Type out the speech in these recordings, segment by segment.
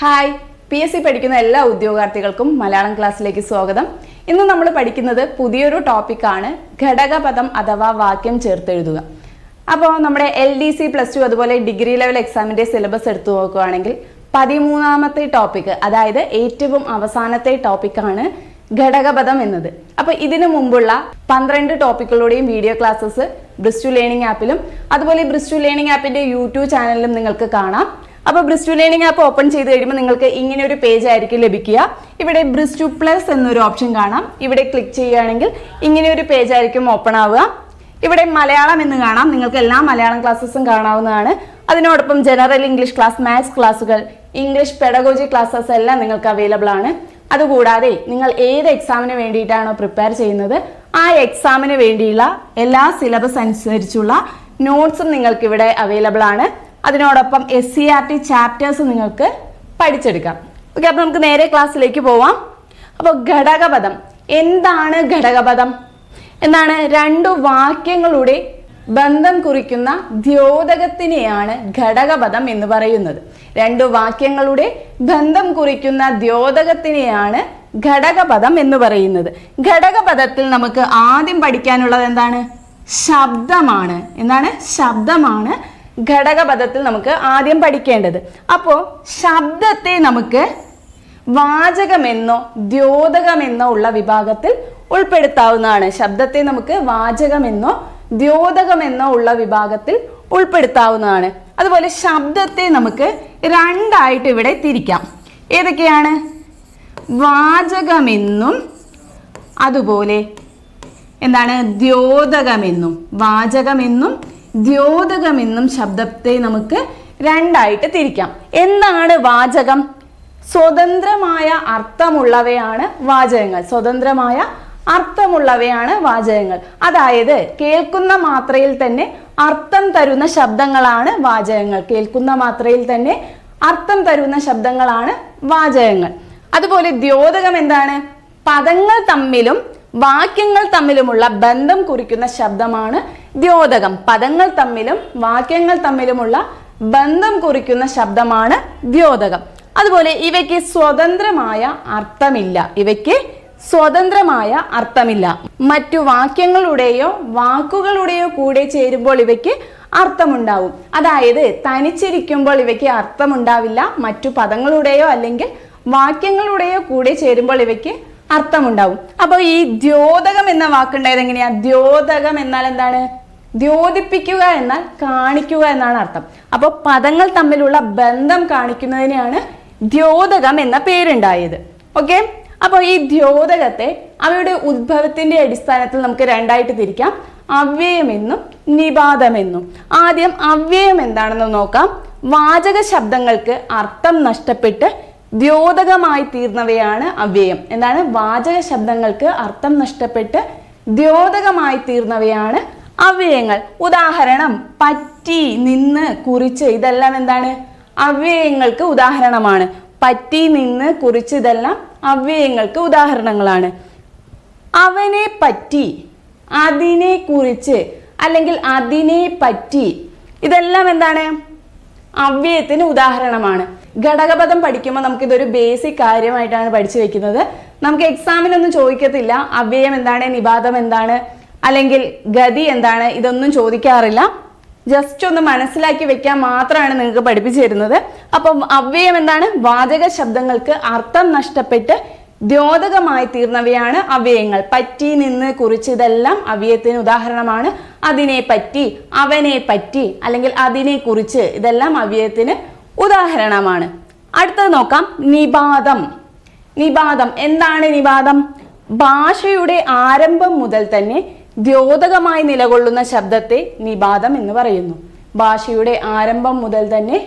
Hi P S C പഠിക്കുന്ന എല്ലാ ഉദ്യോഗാർത്ഥികൾക്കും മലയാളം ക്ലാസ്സിലേക്ക് സ്വാഗതം. ഇന്ന് നമ്മൾ പഠിക്കുന്നത് പുതിയൊരു ടോപ്പിക്കാണ് ഘടകപദം അഥവാ വാക്യം ചേർത്തെഴുതുക. അപ്പോൾ നമ്മുടെ L D C plus two അതുപോലെ ഡിഗ്രി ലെവൽ എക്സാമിന്റെ സിലബസ് എടുത്തു നോക്കുകയാണെങ്കിൽ പതിമൂന്നാമത്തെ ടോപ്പിക്ക് അതായത് ഏറ്റവും അവസാനത്തെ ടോപ്പിക്കാണ് ഘടകപദം എന്നത്. അപ്പോൾ ഇതിനു മുമ്പുള്ള പന്ത്രണ്ട് ടോപ്പിക്കുകളുടെയും വീഡിയോ ക്ലാസ്സസ് ബ്രിസ്റ്റു ലേണിംഗ് ആപ്പിലും അതുപോലെ ബ്രിസ്റ്റു ലേണിംഗ് ആപ്പിന്റെ യൂട്യൂബ് ചാനലിലും നിങ്ങൾക്ക് കാണാം. അപ്പോൾ ബ്രിസ്റ്റു ലേണിംഗ് ആപ്പ് ഓപ്പൺ ചെയ്ത് കഴിയുമ്പോൾ നിങ്ങൾക്ക് ഇങ്ങനെ ഒരു പേജ് ആയിരിക്കും ലഭിക്കുക. ഇവിടെ ബ്രിസ്റ്റു പ്ലസ് എന്നൊരു ഓപ്ഷൻ കാണാം. ഇവിടെ ക്ലിക്ക് ചെയ്യുകയാണെങ്കിൽ ഇങ്ങനെ ഒരു പേജ് ആയിരിക്കും ഓപ്പൺ ആവുക. ഇവിടെ മലയാളം എന്ന് കാണാം. നിങ്ങൾക്ക് എല്ലാ മലയാളം ക്ലാസ്സസും കാണാവുന്നതാണ്. അതിനോടൊപ്പം ജനറൽ ഇംഗ്ലീഷ് ക്ലാസ് മാത്സ് ക്ലാസ്സുകൾ ഇംഗ്ലീഷ് പെഡഗോജി ക്ലാസ്സസ് എല്ലാം നിങ്ങൾക്ക് അവൈലബിൾ ആണ്. അതുകൂടാതെ നിങ്ങൾ ഏത് എക്സാമിന് വേണ്ടിയിട്ടാണോ പ്രിപ്പയർ ചെയ്യുന്നത് ആ എക്സാമിന് വേണ്ടിയുള്ള എല്ലാ സിലബസ് അനുസരിച്ചുള്ള നോട്ട്സും നിങ്ങൾക്ക് ഇവിടെ അവൈലബിൾ ആണ്. അതിനോടൊപ്പം S C R T chapters നിങ്ങൾക്ക് പഠിച്ചെടുക്കാം. ഓക്കെ അപ്പോൾ നമുക്ക് നേരെ ക്ലാസ്സിലേക്ക് പോവാം. അപ്പോൾ ഘടകപദം. എന്താണ് ഘടകപദം? എന്താണ് രണ്ടു വാക്യങ്ങളുടെ ബന്ധം കുറിക്കുന്ന ദ്യോതകത്തിനെയാണ് ഘടകപദം എന്ന് പറയുന്നത്. രണ്ടു വാക്യങ്ങളുടെ ബന്ധം കുറിക്കുന്ന ദ്യോതകത്തിനെയാണ് ഘടകപദം എന്ന് പറയുന്നത്. ഘടകപദത്തിൽ നമുക്ക് ആദ്യം പഠിക്കാനുള്ളത് എന്താണ്? ശബ്ദമാണ്. എന്താണ്? ശബ്ദമാണ് ഘടകപദത്തിൽ നമുക്ക് ആദ്യം പഠിക്കേണ്ടത്. അപ്പോൾ ശബ്ദത്തെ നമുക്ക് വാചകമെന്നോ ദ്യോതകമെന്നോ ഉള്ള വിഭാഗത്തിൽ ഉൾപ്പെടുത്താവുന്നതാണ്. ശബ്ദത്തെ നമുക്ക് വാചകമെന്നോ ദ്യോതകമെന്നോ ഉള്ള വിഭാഗത്തിൽ ഉൾപ്പെടുത്താവുന്നതാണ്. അതുപോലെ ശബ്ദത്തെ നമുക്ക് രണ്ടായിട്ട് ഇവിടെ തിരിക്കാം. ഏതൊക്കെയാണ്? വാചകമെന്നും അതുപോലെ എന്താണ്? ദ്യോതകമെന്നും വാചകമെന്നും ദ്യോതകമെന്നും ശബ്ദത്തെ നമുക്ക് രണ്ടായിട്ട് തിരിക്കാം. എന്താണ് വാചകം? സ്വതന്ത്രമായ അർത്ഥമുള്ളവയാണ് വാചകങ്ങൾ. സ്വതന്ത്രമായ അർത്ഥമുള്ളവയാണ് വാചകങ്ങൾ. അതായത് കേൾക്കുന്ന മാത്രയിൽ തന്നെ അർത്ഥം തരുന്ന ശബ്ദങ്ങളാണ് വാചകങ്ങൾ. കേൾക്കുന്ന മാത്രയിൽ തന്നെ അർത്ഥം തരുന്ന ശബ്ദങ്ങളാണ് വാചകങ്ങൾ. അതുപോലെ ദ്യോതകം എന്താണ്? പദങ്ങൾ തമ്മിലും വാക്യങ്ങൾ തമ്മിലുമുള്ള ബന്ധം കുറിക്കുന്ന ശബ്ദമാണ് ദ്യോതകം. പദങ്ങൾ തമ്മിലും വാക്യങ്ങൾ തമ്മിലുമുള്ള ബന്ധം കുറിക്കുന്ന ശബ്ദമാണ് ദ്യോതകം. അതുപോലെ ഇവയ്ക്ക് സ്വതന്ത്രമായ അർത്ഥമില്ല. ഇവയ്ക്ക് സ്വതന്ത്രമായ അർത്ഥമില്ല. മറ്റു വാക്യങ്ങളുടെയോ വാക്കുകളുടെയോ കൂടെ ചേരുമ്പോൾ ഇവയ്ക്ക് അർത്ഥമുണ്ടാവും. അതായത് തനിച്ചിരിക്കുമ്പോൾ ഇവയ്ക്ക് അർത്ഥമുണ്ടാവില്ല. മറ്റു പദങ്ങളുടെയോ അല്ലെങ്കിൽ വാക്യങ്ങളുടെയോ കൂടെ ചേരുമ്പോൾ ഇവയ്ക്ക് അർത്ഥമുണ്ടാവും. അപ്പോൾ ഈ ദ്യോതകം എന്ന വാക്കുണ്ടായത് എങ്ങനെയാ? ദ്യോതകം എന്നാൽ എന്താണ്? ദ്യോതിപ്പിക്കുക എന്നാൽ കാണിക്കുക എന്നാണ് അർത്ഥം. അപ്പോൾ പദങ്ങൾ തമ്മിലുള്ള ബന്ധം കാണിക്കുന്നതിനെയാണ് ദ്യോതകം എന്ന പേരുണ്ടായത്. ഓക്കെ? അപ്പോൾ ഈ ദ്യോതകത്തെ അവയുടെ ഉദ്ഭവത്തിന്റെ അടിസ്ഥാനത്തിൽ നമുക്ക് രണ്ടായിട്ട് തിരിക്കാം. അവ്യയമെന്നും നിപാതമെന്നും. ആദ്യം അവ്യയം എന്താണെന്ന് നോക്കാം. വാചക ശബ്ദങ്ങൾക്ക് അർത്ഥം നഷ്ടപ്പെട്ട് ദ്യോതകമായി തീർന്നവയാണ് അവ്യയം. എന്താണ്? വാചക ശബ്ദങ്ങൾക്ക് അർത്ഥം നഷ്ടപ്പെട്ട് ദ്യോതകമായി തീർന്നവയാണ് അവ്യയങ്ങൾ. ഉദാഹരണം പറ്റി നിന്ന് കുറിച്ച് ഇതെല്ലാം എന്താണ്? അവ്യയങ്ങൾക്ക് ഉദാഹരണമാണ്. പറ്റി നിന്ന് കുറിച്ച് ഇതെല്ലാം അവ്യയങ്ങൾക്ക് ഉദാഹരണങ്ങളാണ്. അവനെ പറ്റി അതിനെ കുറിച്ച് അല്ലെങ്കിൽ അതിനെ പറ്റി ഇതെല്ലാം എന്താണ്? അവ്യയത്തിന് ഉദാഹരണമാണ്. ഘടകപദം പഠിക്കുമ്പോൾ നമുക്കിതൊരു ബേസിക് കാര്യമായിട്ടാണ് പഠിച്ചു വെക്കുന്നത്. നമുക്ക് എക്സാമിനൊന്നും ചോദിക്കത്തില്ല. അവ്യയം എന്താണ്? നിപാതം എന്താണ്? അല്ലെങ്കിൽ ഗതി എന്താണ്? ഇതൊന്നും ചോദിക്കാറില്ല. ജസ്റ്റ് ഒന്ന് മനസ്സിലാക്കി വെക്കാൻ മാത്രമാണ് നിങ്ങൾക്ക് പഠിപ്പിച്ചു തരുന്നത് അപ്പം അവ്യയം എന്താണ്? വാചക ശബ്ദങ്ങൾക്ക് അർത്ഥം നഷ്ടപ്പെട്ട് ദ്യോതകമായി തീർന്നവയാണ് അവ്യയങ്ങൾ. പറ്റി നിന്ന് കുറിച്ച് ഇതെല്ലാം അവ്യയത്തിന് ഉദാഹരണമാണ്. അതിനെ പറ്റി അവനെ പറ്റി അല്ലെങ്കിൽ അതിനെ കുറിച്ച് ഇതെല്ലാം അവയത്തിന് ഉദാഹരണമാണ്. അടുത്തത് നോക്കാം. നിപാതം. നിപാതം. എന്താണ് നിപാതം? ഭാഷയുടെ ആരംഭം മുതൽ തന്നെ ദ്യോതകമായി നിലകൊള്ളുന്ന ശബ്ദത്തെ നിപാതം എന്ന് പറയുന്നു. ഭാഷയുടെ ആരംഭം മുതൽ തന്നെ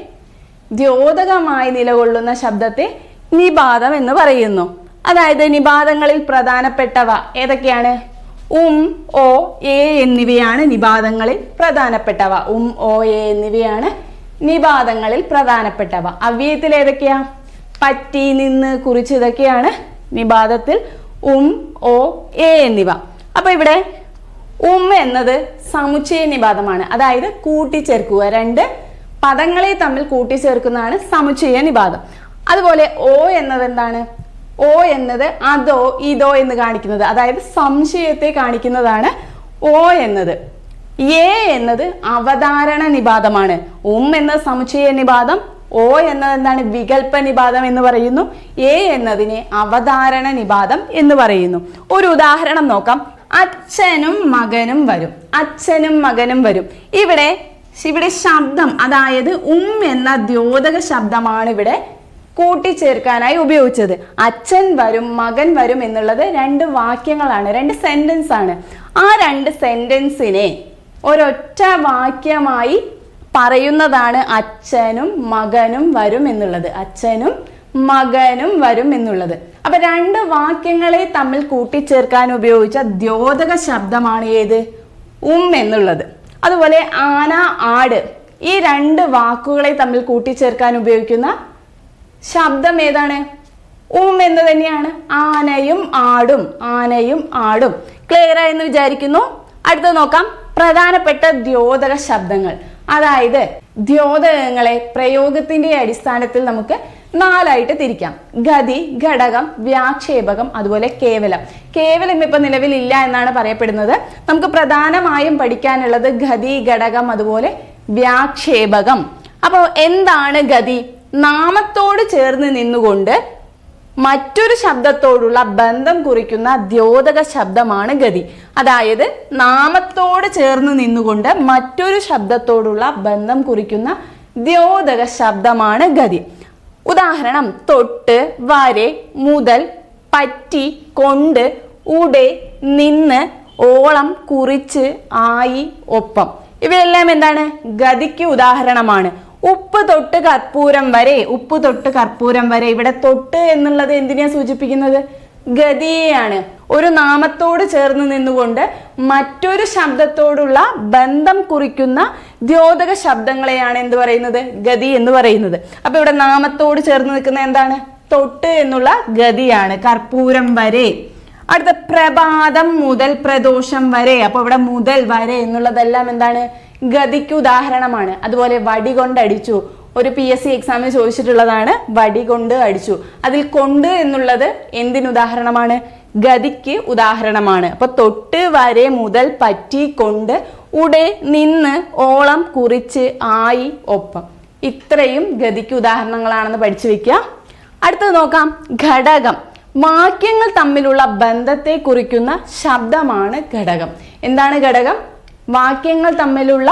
ദ്യോതകമായി നിലകൊള്ളുന്ന ശബ്ദത്തെ നിപാതം എന്ന് പറയുന്നു. അതായത് നിപാതങ്ങളിൽ പ്രധാനപ്പെട്ടവ ഏതൊക്കെയാണ്? ഉം ഓ എ എന്നിവയാണ് നിപാതങ്ങളിൽ പ്രധാനപ്പെട്ടവ. ഉം ഓ എ എന്നിവയാണ് നിപാതങ്ങളിൽ പ്രധാനപ്പെട്ടവ. അവ്യയത്തിൽ ഏതൊക്കെയാ? പറ്റി നിന്ന് കുറിച്ച് ഇതൊക്കെയാണ് നിപാതത്തിൽ ഉം ഓ എ എന്നിവ. അപ്പൊ ഇവിടെ ഉം എന്നത് സമുച്ചയ നിപാതമാണ്. അതായത് കൂട്ടിച്ചേർക്കുക. രണ്ട് പദങ്ങളെ തമ്മിൽ കൂട്ടിച്ചേർക്കുന്നതാണ് സമുച്ചയ നിപാതം. അതുപോലെ ഓ എന്നത് എന്താണ്? ഓ എന്നത് അതോ ഇതോ എന്ന് കാണിക്കുന്നത്. അതായത് സംശയത്തെ കാണിക്കുന്നതാണ് ഓ എന്നത്. എ എന്നത് അവതാരണ നിപാതമാണ്. ഉം എന്ന സമുച്ചയ നിപാതം ഓ എന്നത് എന്താണ് വികല്പ നിപാതം എന്ന് പറയുന്നു. എ എന്നതിനെ അവതാരണ നിപാതം എന്ന് പറയുന്നു. ഒരു ഉദാഹരണം നോക്കാം. അച്ഛനും മകനും വരും. അച്ഛനും മകനും വരും. ഇവിടെ ഇവിടെ ശബ്ദം അതായത് ഉം എന്ന ദ്യോതക ശബ്ദമാണ് ഇവിടെ കൂട്ടിച്ചേർക്കാനായി ഉപയോഗിച്ചത്. അച്ഛൻ വരും മകൻ വരും എന്നുള്ളത് രണ്ട് വാക്യങ്ങളാണ് രണ്ട് സെന്റൻസ് ആണ്. ആ രണ്ട് സെന്റൻസിനെ ഒരൊറ്റ വാക്യമായി പറയുന്നതാണ് അച്ഛനും മകനും വരും എന്നുള്ളത്. അച്ഛനും മകനും വരും എന്നുള്ളത്. അപ്പൊ രണ്ട് വാക്യങ്ങളെ തമ്മിൽ കൂട്ടിച്ചേർക്കാൻ ഉപയോഗിച്ച ദ്യോതക ശബ്ദമാണ് ഏത്? ഉം എന്നുള്ളത്. അതുപോലെ ആന ആട് ഈ രണ്ട് വാക്കുകളെ തമ്മിൽ കൂട്ടിച്ചേർക്കാൻ ഉപയോഗിക്കുന്ന ശബ്ദം ഏതാണ്? ഉം എന്ന് തന്നെയാണ്. ആനയും ആടും ആനയും ആടും. ക്ലിയർ ആയെന്ന് വിചാരിക്കുന്നു? അടുത്തത് നോക്കാം. പ്രധാനപ്പെട്ട ദ്യോതക ശബ്ദങ്ങൾ. അതായത് ദ്യോതകങ്ങളെ പ്രയോഗത്തിന്റെ അടിസ്ഥാനത്തിൽ നമുക്ക് നാലായിട്ട് തിരിക്കാം. ഗതി ഘടകം വ്യാക്ഷേപകം അതുപോലെ കേവലം. കേവലം ഇപ്പൊ നിലവിലില്ല എന്നാണ് പറയപ്പെടുന്നത്. നമുക്ക് പ്രധാനമായും പഠിക്കാനുള്ളത് ഗതി ഘടകം അതുപോലെ വ്യാക്ഷേപകം. അപ്പോൾ എന്താണ് ഗതി? നാമത്തോട് ചേർന്ന് നിന്നുകൊണ്ട് മറ്റൊരു ശബ്ദത്തോടുള്ള ബന്ധം കുറിക്കുന്ന ദ്യോതക ശബ്ദമാണ് ഗതി. അതായത് നാമത്തോട് ചേർന്ന് നിന്നുകൊണ്ട് മറ്റൊരു ശബ്ദത്തോടുള്ള ബന്ധം കുറിക്കുന്ന ദ്യോതക ശബ്ദമാണ് ഗതി. ഉദാഹരണം തൊട്ട് വരെ മുതൽ പറ്റി കൊണ്ട് ഉടെ നിന്ന് ഓളം കുറിച്ച് ആയി ഒപ്പം. ഇവയെല്ലാം എന്താണ്? ഗതിക്ക് ഉദാഹരണമാണ്. ഉപ്പ് തൊട്ട് കർപ്പൂരം വരെ ഉപ്പ് തൊട്ട് കർപ്പൂരം വരെ. ഇവിടെ തൊട്ട് എന്നുള്ളത് എന്തിനെയാണ് സൂചിപ്പിക്കുന്നത്? ഗതിയെയാണ്. ഒരു നാമത്തോട് ചേർന്ന് നിന്നുകൊണ്ട് മറ്റൊരു ശബ്ദത്തോടുള്ള ബന്ധം കുറിക്കുന്ന ദ്യോതക ശബ്ദങ്ങളെയാണ് എന്ത് പറയുന്നത്? ഗതി എന്ന് പറയുന്നത്. അപ്പൊ ഇവിടെ നാമത്തോട് ചേർന്ന് നിൽക്കുന്ന എന്താണ്? തൊട്ട് എന്നുള്ള ഗതിയാണ്. കർപ്പൂരം വരെ. അടുത്ത പ്രഭാതം മുതൽ പ്രദോഷം വരെ. അപ്പൊ ഇവിടെ മുതൽ വരെ എന്നുള്ളതെല്ലാം എന്താണ്? ഗതിക്ക് ഉദാഹരണമാണ്. അതുപോലെ വടി കൊണ്ടടിച്ചു ഒരു പി എസ് സി എക്സാമിന് ചോദിച്ചിട്ടുള്ളതാണ് വടി കൊണ്ട് അടിച്ചു. അതിൽ കൊണ്ട് എന്നുള്ളത് എന്തിന് ഉദാഹരണമാണ്? ഗതിക്ക് ഉദാഹരണമാണ്. അപ്പൊ തൊട്ട് വരെ മുതൽ പറ്റി കൊണ്ട് ഉടെ നിന്ന് ഓളം കുറിച്ച് ആയി ഒപ്പം. ഇത്രയും ഗതിക്ക് ഉദാഹരണങ്ങളാണെന്ന് പഠിച്ചു വെക്കുക അടുത്തത് നോക്കാം. ഘടകം. വാക്യങ്ങൾ തമ്മിലുള്ള ബന്ധത്തെ കുറിക്കുന്ന ശബ്ദമാണ് ഘടകം. എന്താണ് ഘടകം? വാക്യങ്ങൾ തമ്മിലുള്ള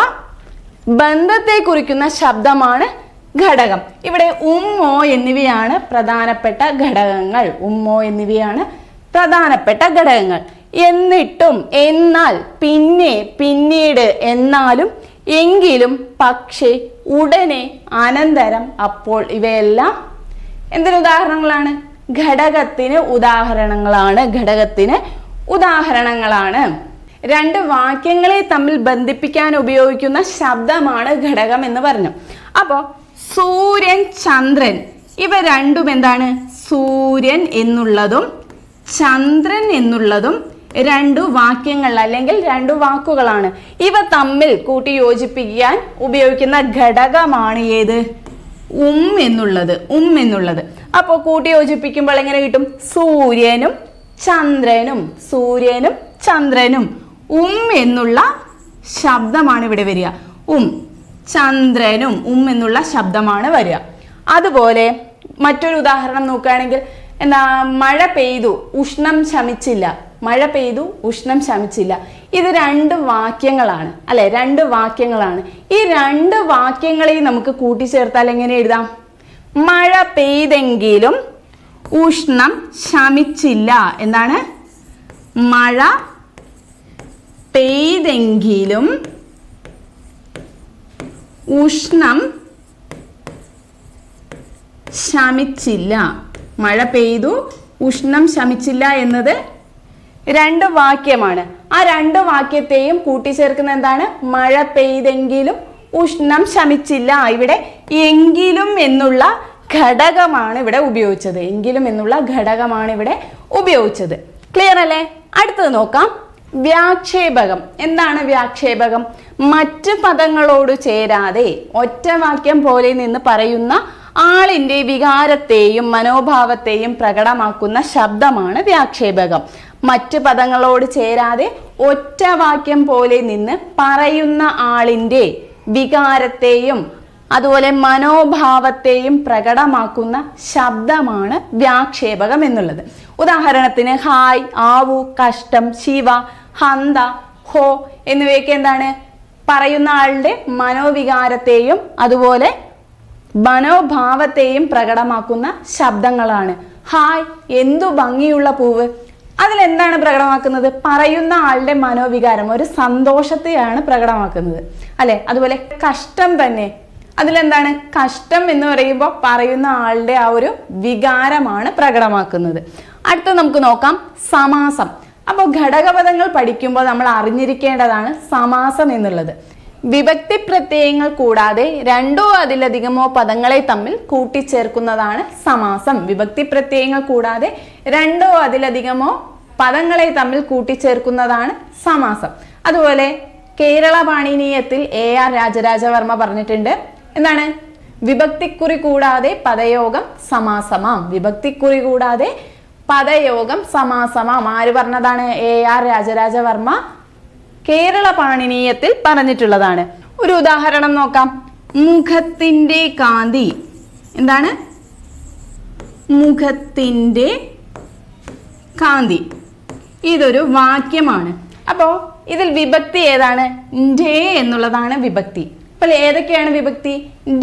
ബന്ധത്തെ കുറിക്കുന്ന ശബ്ദമാണ് ഘടകം. ഇവിടെ ഉമ്മോ എന്നിവയാണ് പ്രധാനപ്പെട്ട ഘടകങ്ങൾ. ഉമ്മോ എന്നിവയാണ് പ്രധാനപ്പെട്ട ഘടകങ്ങൾ. എന്നിട്ടും എന്നാൽ പിന്നെ പിന്നീട് എന്നാലും എങ്കിലും പക്ഷേ ഉടനെ അനന്തരം അപ്പോൾ ഇവയെല്ലാം എന്തിന് ഉദാഹരണങ്ങളാണ്? ഘടകത്തിന് ഉദാഹരണങ്ങളാണ്. ഘടകത്തിന് ഉദാഹരണങ്ങളാണ്. രണ്ട് വാക്യങ്ങളെ തമ്മിൽ ബന്ധിപ്പിക്കാൻ ഉപയോഗിക്കുന്ന ശബ്ദമാണ് ഘടകം എന്ന് പറഞ്ഞു. അപ്പോൾ സൂര്യൻ ചന്ദ്രൻ ഇവ രണ്ടും എന്താണ്? സൂര്യൻ എന്നുള്ളതും ചന്ദ്രൻ എന്നുള്ളതും രണ്ടു വാക്യങ്ങൾ അല്ലെങ്കിൽ രണ്ടു വാക്കുകളാണ്. ഇവ തമ്മിൽ കൂട്ടി യോജിപ്പിക്കാൻ ഉപയോഗിക്കുന്ന ഘടകമാണ് ഏത്? ഉം എന്നുള്ളത് ഉം എന്നുള്ളത്. അപ്പോൾ കൂട്ടി യോജിപ്പിക്കുമ്പോൾ എങ്ങനെ കിട്ടും? സൂര്യനും ചന്ദ്രനും സൂര്യനും ചന്ദ്രനും. ഉം എന്നുള്ള ശബ്ദമാണ് ഇവിടെ വരിക. ഉം ചന്ദ്രനും ഉം എന്നുള്ള ശബ്ദമാണ് വരിക. അതുപോലെ മറ്റൊരു ഉദാഹരണം നോക്കുകയാണെങ്കിൽ എന്താ മഴ പെയ്തു ഉഷ്ണം ശമിച്ചില്ല. മഴ പെയ്തു ഉഷ്ണം ശമിച്ചില്ല. ഇത് രണ്ട് വാക്യങ്ങളാണ് അല്ലെ? രണ്ട് വാക്യങ്ങളാണ്. ഈ രണ്ട് വാക്യങ്ങളെയും നമുക്ക് കൂട്ടിച്ചേർത്താൽ എങ്ങനെ എഴുതാം? മഴ പെയ്തെങ്കിലും ഉഷ്ണം ശമിച്ചില്ല. എന്താണ്? മഴ പെയ്തെങ്കിലും ഉഷ്ണം ശമിച്ചില്ല. മഴ പെയ്തു ഉഷ്ണം ശമിച്ചില്ല എന്നത് രണ്ട് വാക്യമാണ്. ആ രണ്ട് വാക്യത്തെയും കൂട്ടിച്ചേർക്കുന്ന എന്താണ്? മഴ പെയ്തെങ്കിലും ഉഷ്ണം ശമിച്ചില്ല. ഇവിടെ എങ്കിലും എന്നുള്ള ഘടകമാണ് ഇവിടെ ഉപയോഗിച്ചത്. എങ്കിലും എന്നുള്ള ഘടകമാണ് ഇവിടെ ഉപയോഗിച്ചത്. ക്ലിയർ അല്ലേ? അടുത്തത് നോക്കാം. വ്യാക്ഷേപകം. എന്താണ് വ്യാക്ഷേപകം? മറ്റ് പദങ്ങളോട് ചേരാതെ ഒറ്റവാക്യം പോലെ നിന്ന് പറയുന്ന ആളിന്റെ വികാരത്തെയും മനോഭാവത്തെയും പ്രകടമാക്കുന്ന ശബ്ദമാണ് വ്യാക്ഷേപകം. മറ്റ് പദങ്ങളോട് ചേരാതെ ഒറ്റവാക്യം പോലെ നിന്ന് പറയുന്ന ആളിന്റെ വികാരത്തെയും അതുപോലെ മനോഭാവത്തെയും പ്രകടമാക്കുന്ന ശബ്ദമാണ് വ്യാക്ഷേപകം എന്നുള്ളത്. ഉദാഹരണത്തിന് ഹായ് ആവു കഷ്ടം ശിവ ഹന്ത ഹോ എന്നിവയൊക്കെ എന്താണ്? പറയുന്ന ആളുടെ മനോവികാരത്തെയും അതുപോലെ മനോഭാവത്തെയും പ്രകടമാക്കുന്ന ശബ്ദങ്ങളാണ്. ഹായ് എന്തു ഭംഗിയുള്ള പൂവ്. അതിലെന്താണ് പ്രകടമാക്കുന്നത്? പറയുന്ന ആളുടെ മനോവികാരം ഒരു സന്തോഷത്തെയാണ് പ്രകടമാക്കുന്നത്. അല്ലെ? അതുപോലെ കഷ്ടം തന്നെ അതിലെന്താണ്? കഷ്ടം എന്ന് പറയുമ്പോൾ പറയുന്ന ആളുടെ ആ ഒരു വികാരമാണ് പ്രകടമാക്കുന്നത്. അടുത്ത നമുക്ക് നോക്കാം. സമാസം. അപ്പോൾ ഘടകപദങ്ങൾ പഠിക്കുമ്പോൾ നമ്മൾ അറിഞ്ഞിരിക്കേണ്ടതാണ് സമാസം എന്നുള്ളത്. വിഭക്തി പ്രത്യയങ്ങൾ കൂടാതെ രണ്ടോ അതിലധികമോ പദങ്ങളെ തമ്മിൽ കൂട്ടിച്ചേർക്കുന്നതാണ് സമാസം. വിഭക്തി പ്രത്യയങ്ങൾ കൂടാതെ രണ്ടോ അതിലധികമോ പദങ്ങളെ തമ്മിൽ കൂട്ടിച്ചേർക്കുന്നതാണ് സമാസം. അതുപോലെ കേരള പാണിനീയത്തിൽ എ ആർ രാജരാജവർമ്മ പറഞ്ഞിട്ടുണ്ട്. എന്താണ്? വിഭക്തിക്കുറി കൂടാതെ പദയോഗം സമാസമാം. വിഭക്തിക്കുറി കൂടാതെ പദയോഗം സമാസമാം. ആര് പറഞ്ഞതാണ്? എ ആർ രാജരാജവർമ്മ കേരള പാണിനീയത്തിൽ പറഞ്ഞിട്ടുള്ളതാണ്. ഒരു ഉദാഹരണം നോക്കാം. മുഖത്തിന്റെ കാന്തി. എന്താണ്? മുഖത്തിന്റെ കാന്തി. ഇതൊരു വാക്യമാണ്. അപ്പോൾ ഇതിൽ വിഭക്തി ഏതാണ്? ഡേ എന്നുള്ളതാണ് വിഭക്തി. അപ്പോൾ ഏതൊക്കെയാണ് വിഭക്തി?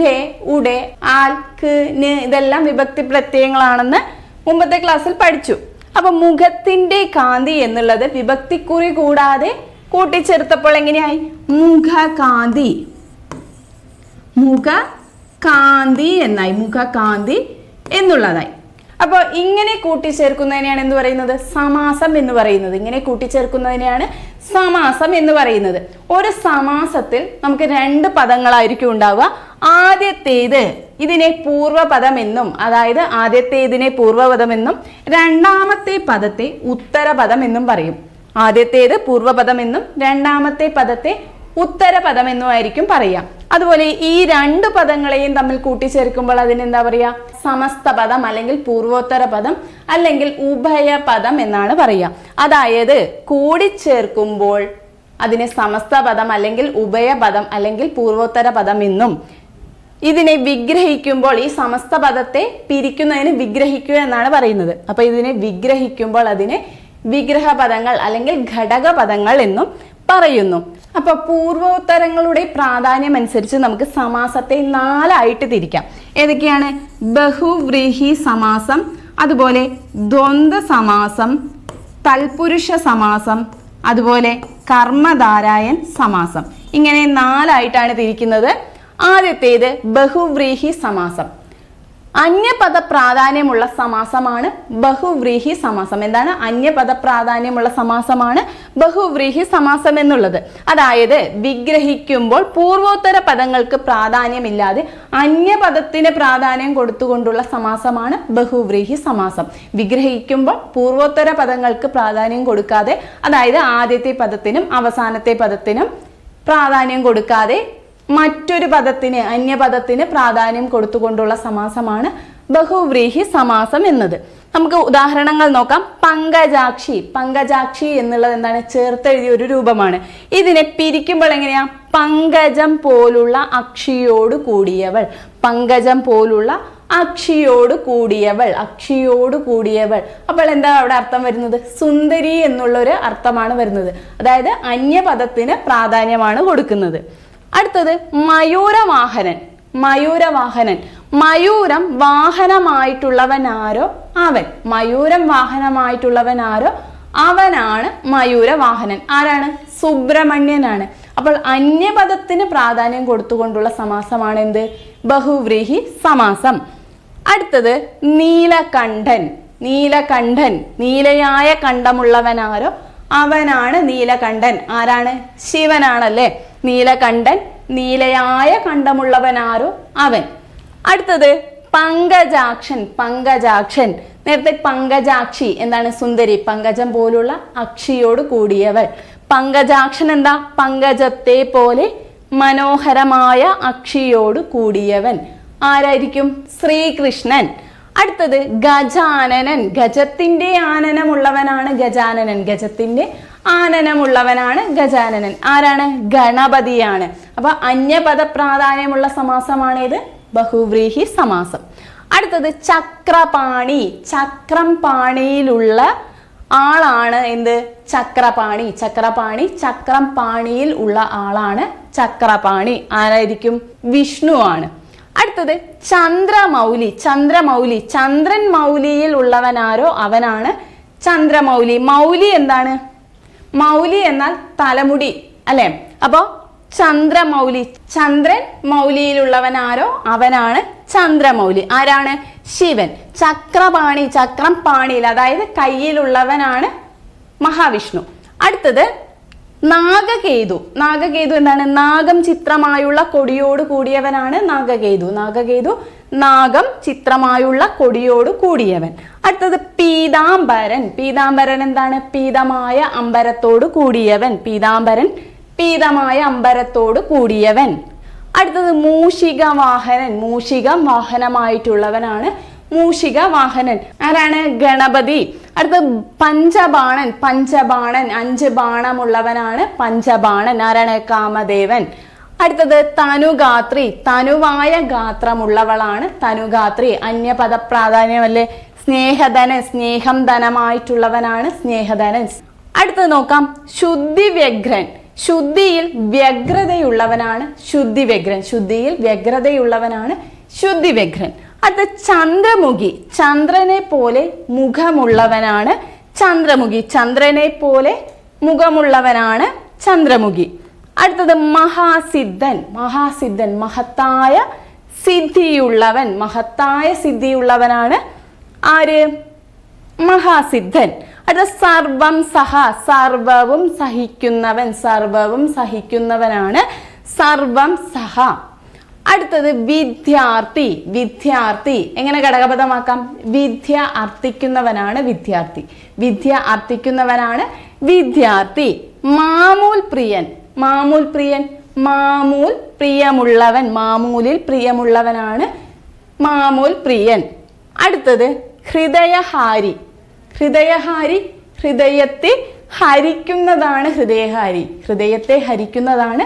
ഡേ ഉടെ ആൽ ക് ന് ഇതെല്ലാം വിഭക്തി പ്രത്യയങ്ങളാണെന്ന് മുമ്പത്തെ ക്ലാസ്സിൽ പഠിച്ചു. അപ്പൊ മുഖത്തിന്റെ കാന്തി എന്നുള്ളത് വിഭക്തിക്കുറി കൂടാതെ കൂട്ടിച്ചേർത്തപ്പോൾ എങ്ങനെയായി? മുഖകാന്തി. മുഖ കാന്തി എന്നായി. മുഖകാന്തി എന്നുള്ളതായി. അപ്പോൾ ഇങ്ങനെ കൂട്ടിച്ചേർക്കുന്നതിനെയാണ് എന്ന് പറയുന്നത്? സമാസം എന്ന് പറയുന്നത്. ഇങ്ങനെ കൂട്ടിച്ചേർക്കുന്നതിനെയാണ് സമാസം എന്ന് പറയുന്നത്. ഒരു സമാസത്തിൽ നമുക്ക് രണ്ട് പദങ്ങളായിരിക്കും ഉണ്ടാവുക. ആദ്യത്തേത് ഇതിനെ പൂർവപദം എന്നും അതായത് ആദ്യത്തേതിനെ പൂർവപദം എന്നും രണ്ടാമത്തെ പദത്തെ ഉത്തരപദം എന്നും പറയും. ആദ്യത്തേത് പൂർവപദം എന്നും രണ്ടാമത്തെ പദത്തെ ഉത്തരപദം എന്നുമായിരിക്കും പറയാം. അതുപോലെ ഈ രണ്ട് പദങ്ങളെയും തമ്മിൽ കൂട്ടിച്ചേർക്കുമ്പോൾ അതിനെന്താ പറയുക സമസ്ത പദം അല്ലെങ്കിൽ പൂർവോത്തര പദം അല്ലെങ്കിൽ ഉഭയപദം എന്നാണ് പറയുക അതായത് കൂടിച്ചേർക്കുമ്പോൾ അതിനെ സമസ്ത പദം അല്ലെങ്കിൽ ഉഭയപദം അല്ലെങ്കിൽ പൂർവോത്തര പദം എന്നും ഇതിനെ വിഗ്രഹിക്കുമ്പോൾ ഈ സമസ്ത പദത്തെ പിരിക്കുന്നതിന് വിഗ്രഹിക്കുക എന്നാണ് പറയുന്നത്. അപ്പൊ ഇതിനെ വിഗ്രഹിക്കുമ്പോൾ അതിനെ വിഗ്രഹപദങ്ങൾ അല്ലെങ്കിൽ ഘടകപദങ്ങൾ എന്നും പറയുന്നു. അപ്പൊ പൂർവോത്തരങ്ങളുടെ പ്രാധാന്യം അനുസരിച്ച് നമുക്ക് സമാസത്തെ നാലായിട്ട് തിരിക്കാം. ഏതൊക്കെയാണ്? ബഹുവ്രീഹി സമാസം അതുപോലെ ദ്വന്ദ്വ സമാസം തൽപുരുഷ സമാസം അതുപോലെ കർമ്മധാരായൻ സമാസം. ഇങ്ങനെ നാലായിട്ടാണ് തിരിക്കുന്നത്. ആദ്യത്തേത് ബഹുവ്രീഹി സമാസം. അന്യപദ പ്രാധാന്യമുള്ള സമാസമാണ് ബഹുവ്രീഹി സമാസം. എന്താണ്? അന്യപദ പ്രാധാന്യമുള്ള സമാസമാണ് ബഹുവ്രീഹി സമാസം എന്നുള്ളത്. അതായത് വിഗ്രഹിക്കുമ്പോൾ പൂർവോത്തര പദങ്ങൾക്ക് പ്രാധാന്യമില്ലാതെ അന്യപദത്തിന് പ്രാധാന്യം കൊടുത്തുകൊണ്ടുള്ള സമാസമാണ് ബഹുവ്രീഹി സമാസം. വിഗ്രഹിക്കുമ്പോൾ പൂർവോത്തര പദങ്ങൾക്ക് പ്രാധാന്യം കൊടുക്കാതെ അതായത് ആദ്യത്തെ പദത്തിനും അവസാനത്തെ പദത്തിനും പ്രാധാന്യം കൊടുക്കാതെ മറ്റൊരു പദത്തിന് അന്യപദത്തിന് പ്രാധാന്യം കൊടുത്തുകൊണ്ടുള്ള സമാസമാണ് ബഹുവ്രീഹി സമാസം എന്നത്. നമുക്ക് ഉദാഹരണങ്ങൾ നോക്കാം. പങ്കജാക്ഷി പങ്കജാക്ഷി എന്നുള്ളത് എന്താണ്? ചേർത്തെഴുതിയ ഒരു രൂപമാണ്. ഇതിനെ പിരിക്കുമ്പോൾ എങ്ങനെയാ? പങ്കജം പോലുള്ള അക്ഷിയോട് കൂടിയവൾ. പങ്കജം പോലുള്ള അക്ഷിയോട് കൂടിയവൾ. അക്ഷിയോട് കൂടിയവൾ. അപ്പോൾ എന്താ അവിടെ അർത്ഥം വരുന്നത്? സുന്ദരി എന്നുള്ള ഒരു അർത്ഥമാണ് വരുന്നത്. അതായത് അന്യപദത്തിന് പ്രാധാന്യമാണ് കൊടുക്കുന്നത്. അടുത്തത് മയൂരവാഹനൻ. മയൂരവാഹനൻ. മയൂരം വാഹനമായിട്ടുള്ളവനാരോ? അവൻ. മയൂരം വാഹനമായിട്ടുള്ളവൻ ആരോ അവനാണ് മയൂരവാഹനൻ. ആരാണ്? സുബ്രഹ്മണ്യനാണ്. അപ്പോൾ അന്യപദത്തിന് പ്രാധാന്യം കൊടുത്തുകൊണ്ടുള്ള സമാസമാണ് എന്ത്? ബഹുവ്രീഹി സമാസം. അടുത്തത് നീലകണ്ഠൻ. നീലകണ്ഠൻ. നീലയായ കണ്ഠമുള്ളവനാരോ? അവനാണ് നീലകണ്ഠൻ. ആരാണ്? ശിവനാണല്ലേ? നീലകണ്ഠൻ നീലയായ കണ്ഠമുള്ളവനാരോ അവൻ. അടുത്തത് പങ്കജാക്ഷൻ പങ്കജാക്ഷൻ. നേരത്തെ പങ്കജാക്ഷി എന്താണ് സുന്ദരി? പങ്കജം പോലുള്ള അക്ഷിയോട് കൂടിയവൾ. പങ്കജാക്ഷൻ എന്താ? പങ്കജത്തെ പോലെ മനോഹരമായ അക്ഷിയോട് കൂടിയവൻ. ആരായിരിക്കും? ശ്രീകൃഷ്ണൻ. അടുത്തത് ഗജാനനൻ. ഗജത്തിന്റെ ആനനമുള്ളവനാണ് ഗജാനനൻ. ഗജത്തിന്റെ ആനനമുള്ളവനാണ് ഗജാനനൻ. ആരാണ്? ഗണപതിയാണ്. അപ്പൊ അന്യപദ പ്രാധാന്യമുള്ള സമാസമാണ് ഇത് ബഹുവ്രീഹി സമാസം. അടുത്തത് ചക്രപാണി. ചക്രം പാണിയിലുള്ള ആളാണ് എന്ത്? ചക്രപാണി. ചക്രപാണി ചക്രം പാണിയിൽ ഉള്ള ആളാണ് ചക്രപാണി. ആരായിരിക്കും? വിഷ്ണു ആണ്. അടുത്തത് ചന്ദ്രമൗലി. ചന്ദ്രമൗലി. ചന്ദ്രൻ മൗലിയിൽ ഉള്ളവനാരോ? അവനാണ് ചന്ദ്രമൗലി. മൗലി എന്താണ്? മൗലി എന്നാൽ തലമുടി അല്ലെ? അപ്പോ ചന്ദ്രമൗലി. ചന്ദ്രൻ മൗലിയിലുള്ളവൻ ആരോ അവനാണ് ചന്ദ്രമൗലി. ആരാണ്? ശിവൻ. ചക്രപാണി ചക്രം പാണിയിൽ അതായത് കയ്യിലുള്ളവനാണ് മഹാവിഷ്ണു. അടുത്തത് നാഗകേതു. നാഗകേതു എന്താണ്? നാഗം ചിത്രമായുള്ള കൊടിയോട് കൂടിയവനാണ് നാഗകേതു. നാഗകേതു നാഗം ചിത്രമായുള്ള കൊടിയോട് കൂടിയവൻ. അടുത്തത് പീതാംബരൻ. പീതാംബരൻ എന്താണ്? പീതമായ അമ്പരത്തോട് കൂടിയവൻ. പീതാംബരൻ പീതമായ അമ്പരത്തോട് കൂടിയവൻ. അടുത്തത് മൂഷിക വാഹനൻ മൂഷികം വാഹനമായിട്ടുള്ളവനാണ് മൂഷിക വാഹനൻ ആരാണ്? ഗണപതി. അടുത്തത് പഞ്ചബാണൻ. പഞ്ചബാണൻ. അഞ്ച് ബാണമുള്ളവനാണ് പഞ്ചബാണൻ. ആരാണ്? കാമദേവൻ. അടുത്തത് തനുഗാത്രി തനുവായ ഗാത്രമുള്ളവളാണ് തനുഗാത്രി അന്യപദ പ്രാധാന്യമല്ലേ? സ്നേഹധനൻ സ്നേഹം ധനമായിട്ടുള്ളവനാണ് സ്നേഹധനൻ. അടുത്തത് നോക്കാം. ശുദ്ധി വ്യഗ്രൻ ശുദ്ധിയിൽ വ്യഗ്രതയുള്ളവനാണ് ശുദ്ധി വ്യഗ്രൻ ശുദ്ധിയിൽ വ്യഗ്രതയുള്ളവനാണ് ശുദ്ധി വ്യഗ്രൻ അടുത്ത ചന്ദ്രമുഖി. ചന്ദ്രനെ പോലെ മുഖമുള്ളവനാണ് ചന്ദ്രമുഖി. ചന്ദ്രനെ പോലെ മുഖമുള്ളവനാണ് ചന്ദ്രമുഖി. അടുത്തത് മഹാസിദ്ധൻ. മഹാസിദ്ധൻ മഹത്തായ സിദ്ധിയുള്ളവൻ. മഹത്തായ സിദ്ധിയുള്ളവനാണ് ആര്? മഹാസിദ്ധൻ. അടുത്ത സർവം സഹ സർവവും സഹിക്കുന്നവൻ സർവവും സഹിക്കുന്നവനാണ് സർവം സഹ. അടുത്തത് വിദ്യാർത്ഥി വിദ്യാർത്ഥി. എങ്ങനെ ഘടകപദമാക്കാം? വിദ്യ അർത്ഥിക്കുന്നവനാണ് വിദ്യാർത്ഥി. വിദ്യ അർത്ഥിക്കുന്നവനാണ് വിദ്യാർത്ഥി. മാമൂൽ പ്രിയൻ. മാമൂൽ പ്രിയൻ. മാമൂൽ പ്രിയമുള്ളവൻ. മാമൂലിൽ പ്രിയമുള്ളവനാണ് മാമൂൽ പ്രിയൻ. അടുത്തത് ഹൃദയഹാരി. ഹൃദയഹാരി ഹൃദയത്തെ ഹരിക്കുന്നതാണ് ഹൃദയഹാരി. ഹൃദയത്തെ ഹരിക്കുന്നതാണ്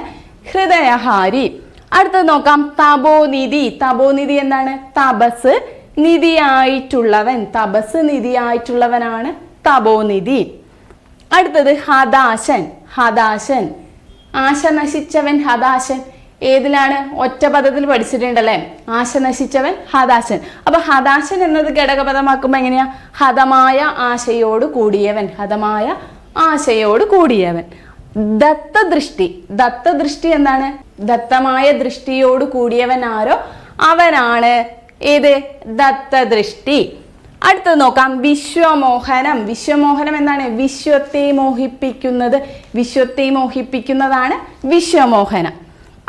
ഹൃദയഹാരി. അടുത്തത് നോക്കാം. തപോനിധി. തപോനിധി എന്താണ്? തപസ് നിധിയായിട്ടുള്ളവൻ. തപസ് നിധിയായിട്ടുള്ളവനാണ് തപോനിധി. അടുത്തത് ഹതാശൻ ഹതാശൻ ആശ നശിച്ചവൻ ഹതാശൻ. ഏതിലാണ്? ഒറ്റ പദത്തിൽ പഠിച്ചിട്ടുണ്ടല്ലേ? ആശ നശിച്ചവൻ ഹതാശൻ. അപ്പൊ ഹതാശൻ എന്നത് ഘടകപദമാക്കുമ്പോ എങ്ങനെയാ? ഹതമായ ആശയോട് കൂടിയവൻ. ഹതമായ ആശയോട് കൂടിയവൻ. ദത്തദൃഷ്ടി. ദത്തദൃഷ്ടി എന്താണ്? ദത്തമായ ദൃഷ്ടിയോട് കൂടിയവൻ ആരോ? അവനാണ്. ഏത്? ദത്തദൃഷ്ടി. അടുത്തത് നോക്കാം. വിശ്വമോഹനം. വിശ്വമോഹനം എന്താണ്? വിശ്വത്തെ മോഹിപ്പിക്കുന്നത്. വിശ്വത്തെ മോഹിപ്പിക്കുന്നതാണ് വിശ്വമോഹനം.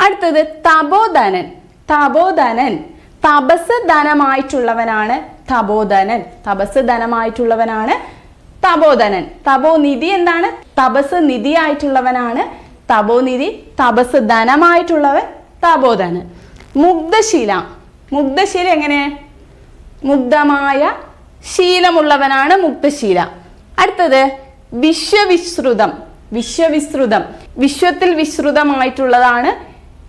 അടുത്തത് തപോധനൻ. തപോധനൻ തപസ് ധനമായിട്ടുള്ളവനാണ് തപോധനൻ. തപസ് ധനമായിട്ടുള്ളവനാണ് തപോധനൻ. തപോനിധി എന്താണ്? തപസ് നിധി ആയിട്ടുള്ളവനാണ് തപോനിധി. തപസ് ധനമായിട്ടുള്ളവൻ തപോധനൻ. മുഗ്ധശീല. മുഗ്ധശീല എങ്ങനെ? മുഗ്ധമായ ശീലമുള്ളവനാണ് മുക്തശീല. അടുത്തത് വിശ്വവിശ്രുതം. വിശ്വവിശ്രുതം. വിശ്വത്തിൽ വിശ്രുതമായിട്ടുള്ളതാണ്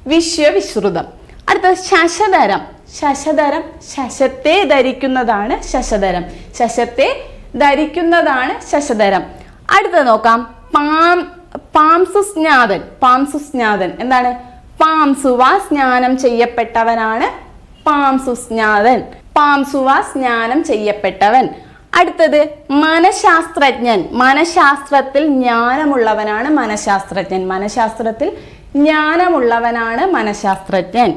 വിശ്വവിശ്രുതം. അടുത്തത് ശശധരം. ശശധരം ശശത്തെ ധരിക്കുന്നതാണ് ശശധരം. ശശത്തെ ധരിക്കുന്നതാണ് ശശധരം. അടുത്തത് നോക്കാം. പാം പാംസുസ്നാഥൻ പാംസുസ്നാഥൻ എന്താണ്? പാംസുവ സ്നാനം ചെയ്യപ്പെട്ടവനാണ് പാംസുസ്നാഥൻ പാംസുവ സ്നാനം ചെയ്യപ്പെട്ടവൻ. അടുത്തത് മനഃശാസ്ത്രജ്ഞൻ. മനഃശാസ്ത്രത്തിൽ ജ്ഞാനമുള്ളവനാണ് മനഃശാസ്ത്രജ്ഞൻ. മനഃശാസ്ത്രത്തിൽ ജ്ഞാനമുള്ളവനാണ് മനഃശാസ്ത്രജ്ഞൻ.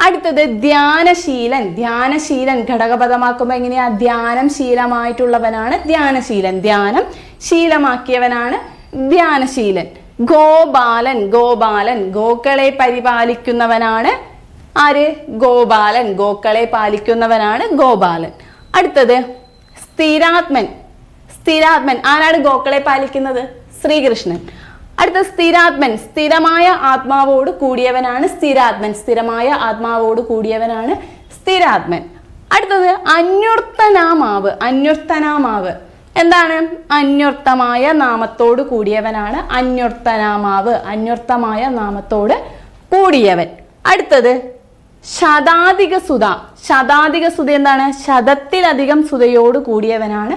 അടുത്തത് ധ്യാനശീലൻ. ധ്യാനശീലൻ ഘടകപദമാക്കുമ്പോൾ എങ്ങനെയാ? ധ്യാനം ശീലമായിട്ടുള്ളവനാണ് ധ്യാനശീലൻ. ധ്യാനം ശീലമാക്കിയവനാണ് ധ്യാനശീലൻ. ഗോപാലൻ ഗോപാലൻ. ഗോക്കളെ പരിപാലിക്കുന്നവനാണ് ആര്? ഗോപാലൻ. ഗോക്കളെ പാലിക്കുന്നവനാണ് ഗോപാലൻ. അടുത്തത് സ്ഥിരാത്മൻ. സ്ഥിരാത്മൻ. ആരാണ് ഗോക്കളെ പാലിക്കുന്നത്? ശ്രീകൃഷ്ണൻ. അടുത്ത സ്ഥിരാത്മൻ. സ്ഥിരമായ ആത്മാവോട് കൂടിയവനാണ് സ്ഥിരാത്മൻ. സ്ഥിരമായ ആത്മാവോട് കൂടിയവനാണ് സ്ഥിരാത്മൻ. അടുത്തത് അന്വർത്ഥനാമാവ് അന്വർത്ഥനാമാവ് എന്താണ്? അന്വർത്ഥമായ നാമത്തോട് കൂടിയവനാണ് അന്വർത്ഥനാമാവ് അന്വർത്ഥമായ നാമത്തോട് കൂടിയവൻ. അടുത്തത് ശതാധിക സുത ശതാധിക സുത എന്താണ്? ശതത്തിലധികം സുതയോട് കൂടിയവനാണ്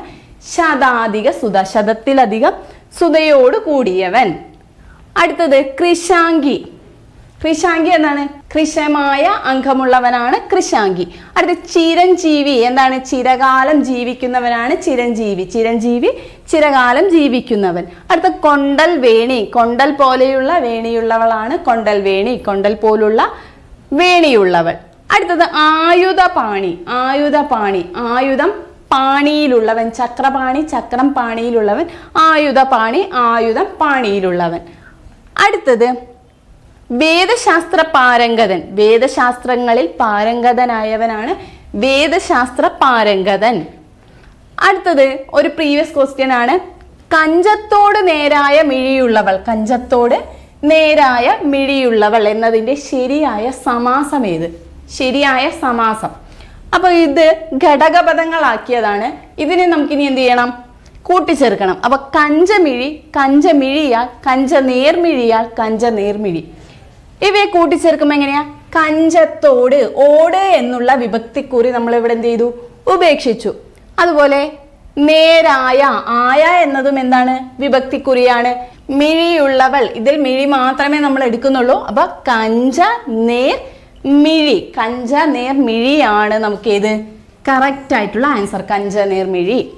ശതാധിക സുത ശതത്തിലധികം സുതയോട് കൂടിയവൻ. അടുത്തത് കൃഷാങ്കി കൃഷാങ്കി എന്താണ്? കൃശമായ അംഗമുള്ളവനാണ് കൃഷാങ്കി അടുത്ത ചിരഞ്ജീവി. എന്താണ്? ചിരകാലം ജീവിക്കുന്നവനാണ് ചിരഞ്ജീവി. ചിരഞ്ജീവി ചിരകാലം ജീവിക്കുന്നവൻ. അടുത്ത കൊണ്ടൽ വേണി. കൊണ്ടൽ പോലെയുള്ള വേണിയുള്ളവളാണ് കൊണ്ടൽ വേണി. കൊണ്ടൽ പോലുള്ള വേണിയുള്ളവൾ. അടുത്തത് ആയുധ പാണി ആയുധ പാണി ആയുധം പാണിയിലുള്ളവൻ. ചക്രപാണി ചക്രം പാണിയിലുള്ളവൻ. ആയുധ പാണി ആയുധം പാണിയിലുള്ളവൻ. അടുത്തത് വേദശാസ്ത്ര പാരംഗതൻ വേദശാസ്ത്രങ്ങളിൽ പാരംഗതനായവനാണ് വേദശാസ്ത്ര പാരംഗതൻ അടുത്തത് ഒരു പ്രീവിയസ് ക്വസ്റ്റ്യൻ ആണ്. കഞ്ചത്തോട് നേരായ മിഴിയുള്ളവൾ. കഞ്ചത്തോട് നേരായ മിഴിയുള്ളവൾ എന്നതിന്റെ ശരിയായ സമാസം ഏത്? ശരിയായ സമാസം. അപ്പോൾ ഇത് ഘടകപദങ്ങളാക്കിയതാണ്. ഇതിനെ നമുക്കിനി എന്ത് ചെയ്യണം? കൂട്ടിച്ചേർക്കണം. അപ്പൊ കഞ്ചമിഴി കഞ്ചമിഴിയാൽ കഞ്ച നേർമിഴിയാൽ കഞ്ച നേർമിഴി ഇവയെ കൂട്ടിച്ചേർക്കുമ്പോൾ എങ്ങനെയാ? കഞ്ചത്തോട് ഓട് എന്നുള്ള വിഭക്തിക്കുറി നമ്മൾ ഇവിടെ എന്ത് ചെയ്തു? ഉപേക്ഷിച്ചു. അതുപോലെ നേരായ ആയ എന്നതും എന്താണ്? വിഭക്തിക്കുറിയാണ്. മിഴിയുള്ളവൾ ഇതിൽ മിഴി മാത്രമേ നമ്മൾ എടുക്കുന്നുള്ളൂ. അപ്പൊ കഞ്ച നേർ മിഴി. കഞ്ച നേർ മിഴിയാണ് നമുക്ക് ഏത് കറക്റ്റ് ആയിട്ടുള്ള ആൻസർ കഞ്ച നേർ മിഴി.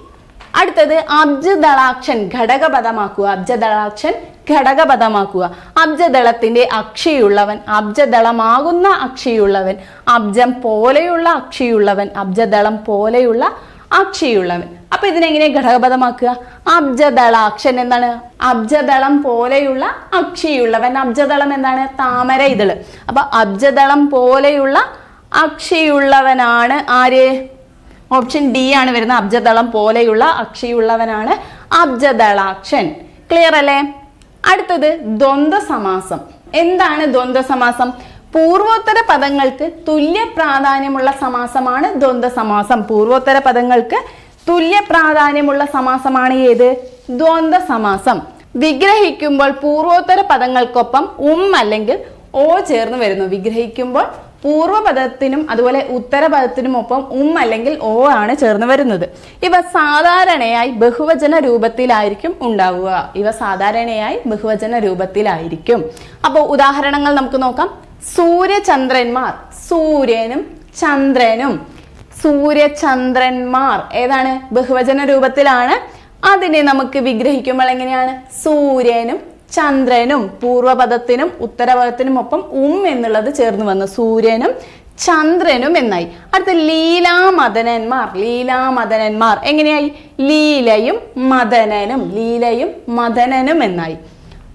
അടുത്തത് അബ്ജദളാക്ഷൻ ഘടകപദമാക്കുക. അബ്ജദളാക്ഷൻ ഘടകപദമാക്കുക. അബ്ജദളത്തിന്റെ അക്ഷിയുള്ളവൻ അബ്ജദളമാകുന്ന അക്ഷിയുള്ളവൻ അബ്ജം പോലെയുള്ള അക്ഷിയുള്ളവൻ അബ്ജദളം പോലെയുള്ള അക്ഷിയുള്ളവൻ അപ്പൊ ഇതിനെങ്ങനെ ഘടകപദമാക്കുക? അബ്ജദളാക്ഷൻ എന്താണ്? അബ്ജദളം പോലെയുള്ള അക്ഷയുള്ളവൻ. അബ്ജദളം എന്താണ്? താമര ഇതൾ. അപ്പൊ അബ്ജദളം പോലെയുള്ള അക്ഷയുള്ളവനാണ് ആര്? ഓപ്ഷൻ ഡി ആണ് വരുന്നത്. അബ്ജദളം പോലെയുള്ള അക്ഷയുള്ളവനാണ് അബ്ജദളാക്ഷൻ. ക്ലിയർ അല്ലേ? അടുത്തത് ദ്വന്ദ്വ സമാസം എന്താണ് ദ്വന്ദ്വ സമാസം പൂർവോത്തര പദങ്ങൾക്ക് തുല്യ പ്രാധാന്യമുള്ള സമാസമാണ് ദ്വന്ദ്വ സമാസം. പൂർവോത്തര പദങ്ങൾക്ക് തുല്യ പ്രാധാന്യമുള്ള സമാസമാണ് ഏത്? ദ്വന്ദ്വ സമാസം. വിഗ്രഹിക്കുമ്പോൾ പൂർവോത്തര പദങ്ങൾക്കൊപ്പം ഉം അല്ലെങ്കിൽ ഓ ചേർന്ന് വരുന്നു. വിഗ്രഹിക്കുമ്പോൾ പൂർവപദത്തിനും അതുപോലെ ഉത്തരപദത്തിനും ഒപ്പം ഉം അല്ലെങ്കിൽ ഓ ആണ് ചേർന്ന് വരുന്നത്. ഇവ സാധാരണയായി ബഹുവചന രൂപത്തിലായിരിക്കും ഉണ്ടാവുക. ഇവ സാധാരണയായി ബഹുവചന രൂപത്തിലായിരിക്കും. അപ്പോൾ ഉദാഹരണങ്ങൾ നമുക്ക് നോക്കാം. സൂര്യചന്ദ്രന്മാർ. സൂര്യനും ചന്ദ്രനും. സൂര്യചന്ദ്രന്മാർ. ഏതാണ്? ബഹുവചന രൂപത്തിലാണ്. അതിനെ നമുക്ക് വിഗ്രഹിക്കുമ്പോൾ എങ്ങനെയാണ്? സൂര്യനും ചന്ദ്രനും. പൂർവപദത്തിനും ഉത്തരപദത്തിനും ഒപ്പം ഉം എന്നുള്ളത് ചേർന്ന് വന്നു. സൂര്യനും ചന്ദ്രനും എന്നായി. അടുത്ത ലീലാമദനന്മാർ. ലീലാമദനന്മാർ എങ്ങനെയായി? ലീലയും മദനനും. ലീലയും മദനനും എന്നായി.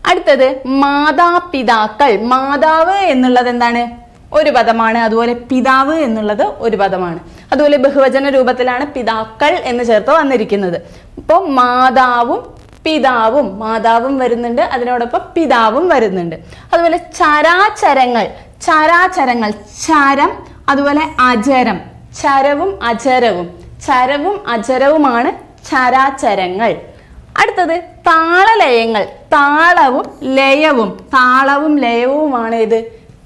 അടുത്തത് മാതാപിതാക്കൾ. മാതാവ് എന്നുള്ളത് എന്താണ്? ഒരു പദമാണ്. അതുപോലെ പിതാവ് എന്നുള്ളത് ഒരു പദമാണ്. അതുപോലെ ബഹുവചന രൂപത്തിലാണ് പിതാക്കൾ എന്ന് ചേർത്ത് വന്നിരിക്കുന്നത്. ഇപ്പോൾ മാതാവും പിതാവും മാതാവും വരുന്നുണ്ട് അതിനോടൊപ്പം പിതാവും വരുന്നുണ്ട്. അതുപോലെ ചരാചരങ്ങൾ ചരാചരങ്ങൾ ചരം അതുപോലെ അചരം. ചരവും അചരവും. ചരവും അചരവുമാണ് ചരാചരങ്ങൾ. അടുത്തത് താളലയങ്ങൾ താളവും ലയവും. താളവും ലയവുമാണ് ഇത്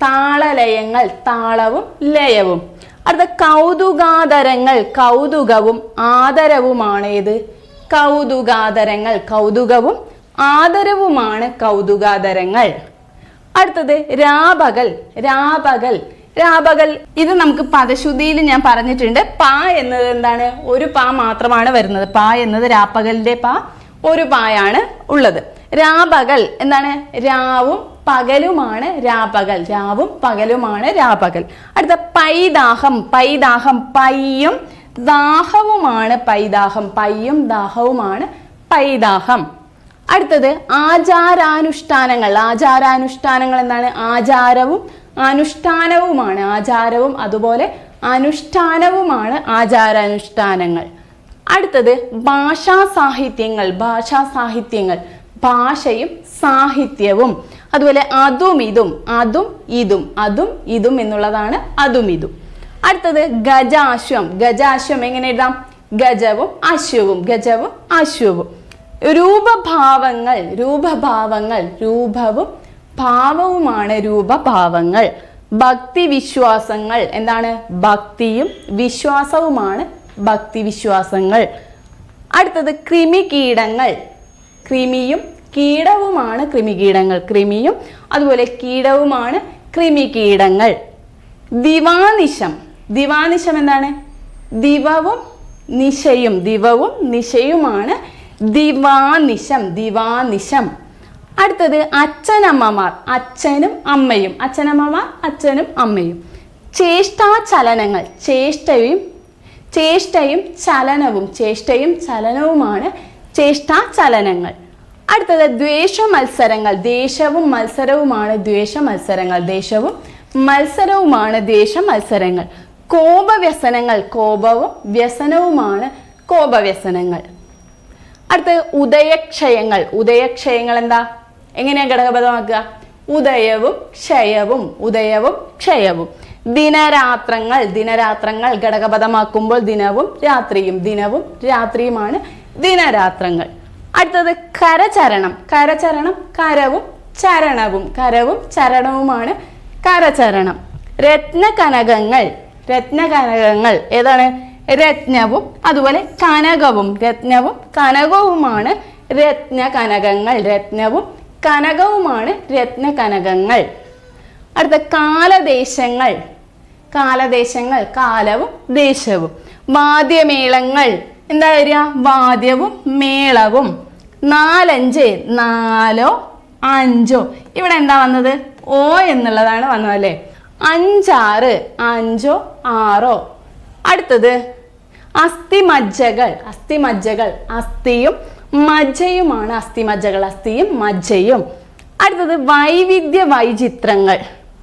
താളലയങ്ങൾ താളവും ലയവും. അടുത്ത കൗതുകാതരങ്ങൾ കൗതുകവും ആദരവുമാണ് ഇത് കൗതുകാതരങ്ങൾ കൗതുകവും ആദരവുമാണ് കൗതുകാതരങ്ങൾ. അടുത്തത് രാപകൽ രാപകൽ. രാപകൽ ഇത് നമുക്ക് പദശുദ്ധിയിൽ ഞാൻ പറഞ്ഞിട്ടുണ്ട്. പാ എന്നത് എന്താണ്? ഒരു പാ മാത്രമാണ് വരുന്നത്. പാ എന്നത് രാപ്പകലിന്റെ പാ ഒരു പായാണ് ഉള്ളത്. രാപകൽ എന്താണ്? രാവും പകലുമാണ് രാപകൽ രാവും പകലുമാണ് രാപകൽ അടുത്ത പൈദാഹം പൈദാഹം പയ്യും ദാഹവുമാണ് പൈദാഹം. പയ്യും ദാഹവുമാണ് പൈദാഹം. അടുത്തത് ആചാരാനുഷ്ഠാനങ്ങൾ. ആചാരാനുഷ്ഠാനങ്ങൾ എന്താണ്? ആചാരവും അനുഷ്ഠാനവുമാണ്. ആചാരവും അതുപോലെ അനുഷ്ഠാനവുമാണ് ആചാരാനുഷ്ഠാനങ്ങൾ. അടുത്തത് ഭാഷാ സാഹിത്യങ്ങൾ ഭാഷാ സാഹിത്യങ്ങൾ. ഭാഷയും സാഹിത്യവും. അതുപോലെ അതും ഇതും അതും ഇതും അതും ഇതും എന്നുള്ളതാണ് അതും ഇതും. അടുത്തത് ഗജാശ്വം. ഗജാശ്വം എങ്ങനെ എഴുതാം? ഗജവും അശ്വവും ഗജവും അശ്വവും. രൂപഭാവങ്ങൾ രൂപഭാവങ്ങൾ രൂപവും ഭാവവുമാണ് രൂപഭാവങ്ങൾ. ഭക്തി വിശ്വാസങ്ങൾ എന്താണ്? ഭക്തിയും വിശ്വാസവുമാണ് ഭക്തി വിശ്വാസങ്ങൾ അടുത്തത് കൃമികീടങ്ങൾ. കൃമിയും കീടവുമാണ് കൃമികീടങ്ങൾ. കൃമിയും അതുപോലെ കീടവുമാണ് കൃമികീടങ്ങൾ. ദിവാനിശം. ദിവാനിശം എന്താണ്? ദിവവും നിശയും. ദിവവും നിശയുമാണ് ദിവാനിശം. ദിവാനിശം. അടുത്തത് അച്ഛനമ്മമാർ. അച്ഛനും അമ്മയും. അച്ഛനമ്മമാർ അച്ഛനും അമ്മയും. ചേഷ്ടാചലനങ്ങൾ. ചേഷ്ടയും ചേഷ്ടയും ചലനവും ചേഷ്ടയും ചലനവുമാണ് ചേഷ്ടാ ചലനങ്ങൾ. അടുത്തത് ദ്വേഷ മത്സരങ്ങൾ. ദേശവും മത്സരവുമാണ് ദ്വേഷ മത്സരങ്ങൾ. ദേശവും മത്സരവുമാണ് ദ്വേഷ മത്സരങ്ങൾ. കോപവ്യസനങ്ങൾ. കോപവും വ്യസനവുമാണ് കോപവ്യസനങ്ങൾ. അടുത്ത് ഉദയക്ഷയങ്ങൾ. ഉദയക്ഷയങ്ങൾ എന്താ? എങ്ങനെയാണ് ഘടകപദമാക്കുക? ഉദയവും ക്ഷയവും. ഉദയവും ക്ഷയവും. ദിനരാത്രങ്ങൾ ദിനരാത്രങ്ങൾ ഘടകപദമാക്കുമ്പോൾ ദിനവും രാത്രിയും ദിനവും രാത്രിയുമാണ് ദിനരാത്രങ്ങൾ. അടുത്തത് കരചരണം. കരചരണം കരവും ചരണവും. കരവും ചരണവുമാണ് കരചരണം. രത്നകനകങ്ങൾ രത്നകനകങ്ങൾ ഏതാണ്? രത്നവും അതുപോലെ കനകവും. രത്നവും കനകവുമാണ് രത്നകനകങ്ങൾ. രത്നവും കനകവുമാണ് രത്നകനകങ്ങൾ. അടുത്ത കാലദേശങ്ങൾ. കാലദേശങ്ങൾ കാലവും ദേശവും. വാദ്യമേളങ്ങൾ എന്താ വരിക? വാദ്യവും മേളവും. നാലഞ്ച് നാലോ അഞ്ചോ. ഇവിടെ എന്താ വന്നത്? ഓ എന്നുള്ളതാണ് വന്നത് അല്ലേ? അഞ്ചാറ് അഞ്ചോ ആറോ. അടുത്തത് അസ്ഥിമജ്ജകൾ. അസ്ഥിമജ്ജകൾ അസ്ഥിയും മജ്ജയുമാണ് അസ്ഥിമജ്ജകൾ. അസ്ഥിയും മജ്ജയും. അടുത്തത് വൈവിധ്യ വൈചിത്രങ്ങൾ.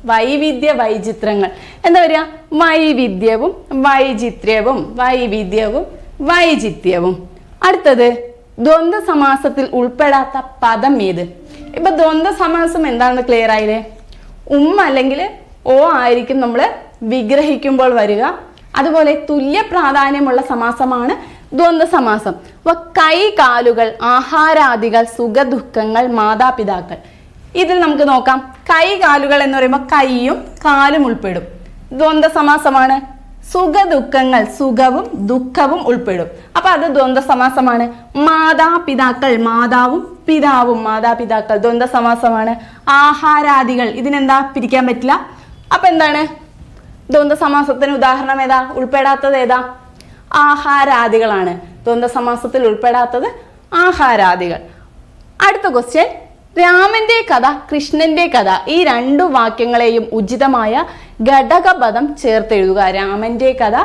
വൈവിധ്യ വൈചിത്രങ്ങൾ. എന്താ പറയുക വൈവിധ്യവും വൈചിത്ര്യവും വൈവിധ്യവും വൈചിത്യവും. അടുത്തത് ദ്വന്ദ്വ സമാസത്തിൽ ഉൾപ്പെടാത്ത പദം ഏത്? ഇപ്പൊ ദ്വന്ദ്വ സമാസം എന്താണെന്ന് ക്ലിയർ ആയില്ലേ? ഉം അല്ലെങ്കിൽ ഓ ആയിരിക്കും നമ്മൾ വിഗ്രഹിക്കുമ്പോൾ വരിക. അതുപോലെ തുല്യ പ്രാധാന്യമുള്ള സമാസമാണ് ദ്വന്ദ്വ സമാസം അപ്പൊ കൈ കാലുകൾ ആഹാരാദികൾ സുഖദുഃഖങ്ങൾ മാതാപിതാക്കൾ. ഇതിൽ നമുക്ക് നോക്കാം. കൈ കാലുകൾ എന്ന് പറയുമ്പോൾ കൈയും കാലും ഉൾപ്പെടും. ദ്വന്ദ്വ സമാസമാണ് സുഖ ദുഃഖങ്ങൾ സുഖവും ദുഃഖവും ഉൾപ്പെടും. അപ്പൊ അത് ദ്വന്ദ്വ സമാസമാണ് മാതാപിതാക്കൾ മാതാവും പിതാവും മാതാപിതാക്കൾ ദ്വന്ദ്വ സമാസമാണ് ആഹാരാദികൾ ഇതിനെന്താ പിരിക്കാൻ പറ്റില്ല? അപ്പൊ എന്താണ്? ദ്വന്ദ്വ സമാസത്തിന് ഉദാഹരണം ഏതാ? ഉൾപ്പെടാത്തത് ഏതാ? ആഹാരാദികളാണ്. ദ്വന്ദ്വ സമാസത്തിൽ ഉൾപ്പെടാത്തത് ആഹാരാദികൾ. അടുത്ത ക്വസ്റ്റ്യൻ രാമന്റെ കഥ കൃഷ്ണന്റെ കഥ ഈ രണ്ടു വാക്യങ്ങളെയും ഉചിതമായ ഘടകപദം ചേർത്തെഴുതുക. രാമന്റെ കഥ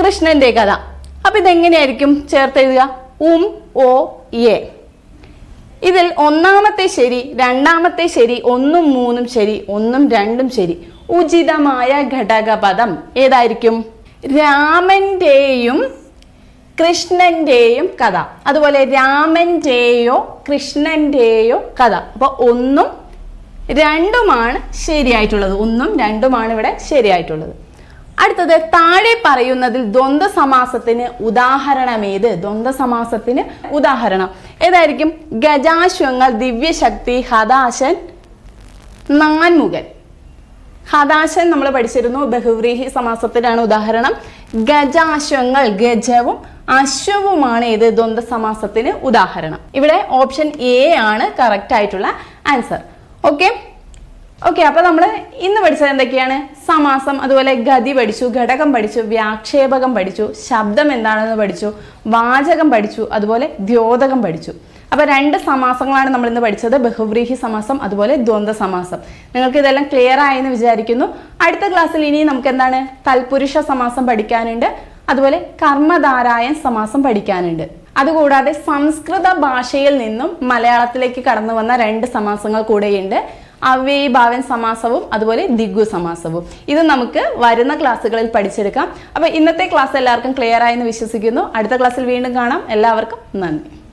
കൃഷ്ണന്റെ കഥ. അപ്പൊ ഇതെങ്ങനെയായിരിക്കും ചേർത്തെഴുതുക? ഉം ഓ എ ഇതിൽ ഒന്നാമത്തെ ശരി രണ്ടാമത്തെ ശരി ഒന്നും മൂന്നും ശരി ഒന്നും രണ്ടും ശരി. ഉചിതമായ ഘടകപദം ഏതായിരിക്കും? രാമന്റെയും കൃഷ്ണന്റെയും കഥ. അതുപോലെ രാമന്റെയോ കൃഷ്ണന്റെയോ കഥ. അപ്പോൾ ഒന്നും രണ്ടുമാണ് ശരിയായിട്ടുള്ളത്. ഒന്നും രണ്ടുമാണ് ഇവിടെ ശരിയായിട്ടുള്ളത്. അടുത്തത് താഴെ പറയുന്നതിൽ ദ്വന്ദ്വ സമാസത്തിന് ഉദാഹരണം ഏത് ദ്വന്ദ്വ സമാസത്തിന് ഉദാഹരണം. ഏതായിരിക്കും? ഗജാശ്വങ്ങൾ ദിവ്യശക്തി ഹതാശൻ നാൻമുഖൻ. ഹതാശൻ നമ്മൾ പഠിച്ചിരുന്നു ബഹുവ്രീഹി സമാസത്തിനാണ് ഉദാഹരണം. ഗജാശ്വങ്ങൾ ഗജവും അശ്വവുമാണ് ഏത് ദ്വന്ദ് സമാസത്തിന് ഉദാഹരണം. ഇവിടെ ഓപ്ഷൻ എ ആണ് കറക്റ്റ് ആയിട്ടുള്ള ആൻസർ ഓക്കെ ഓക്കെ അപ്പൊ നമ്മൾ ഇന്ന് പഠിച്ചത് എന്തൊക്കെയാണ്? സമാസം അതുപോലെ ഗതി പഠിച്ചു ഘടകം പഠിച്ചു വ്യാക്ഷേപകം പഠിച്ചു ശബ്ദം എന്താണെന്ന് പഠിച്ചു വാചകം പഠിച്ചു അതുപോലെ ദ്യോതകം പഠിച്ചു. അപ്പൊ രണ്ട് സമാസങ്ങളാണ് നമ്മൾ ഇന്ന് പഠിച്ചത്. ബഹുവ്രീഹി സമാസം അതുപോലെ ദ്വന്ദ്വ സമാസം നിങ്ങൾക്ക് ഇതെല്ലാം ക്ലിയർ ആയെന്ന് വിചാരിക്കുന്നു. അടുത്ത ക്ലാസ്സിൽ ഇനി നമുക്ക് എന്താണ്? തൽപുരുഷ സമാസം പഠിക്കാനുണ്ട്. അതുപോലെ കർമ്മധാരായൻ സമാസം പഠിക്കാനുണ്ട്. അതുകൂടാതെ സംസ്കൃത ഭാഷയിൽ നിന്നും മലയാളത്തിലേക്ക് കടന്നു വന്ന രണ്ട് സമാസങ്ങൾ കൂടെയുണ്ട്. അവ്യയീഭാവൻ സമാസവും അതുപോലെ ദിഗു സമാസവും. ഇത് നമുക്ക് വരുന്ന ക്ലാസ്സുകളിൽ പഠിച്ചെടുക്കാം. അപ്പൊ ഇന്നത്തെ ക്ലാസ് എല്ലാവർക്കും ക്ലിയർ ആയെന്ന് വിശ്വസിക്കുന്നു. അടുത്ത ക്ലാസ്സിൽ വീണ്ടും കാണാം. എല്ലാവർക്കും നന്ദി.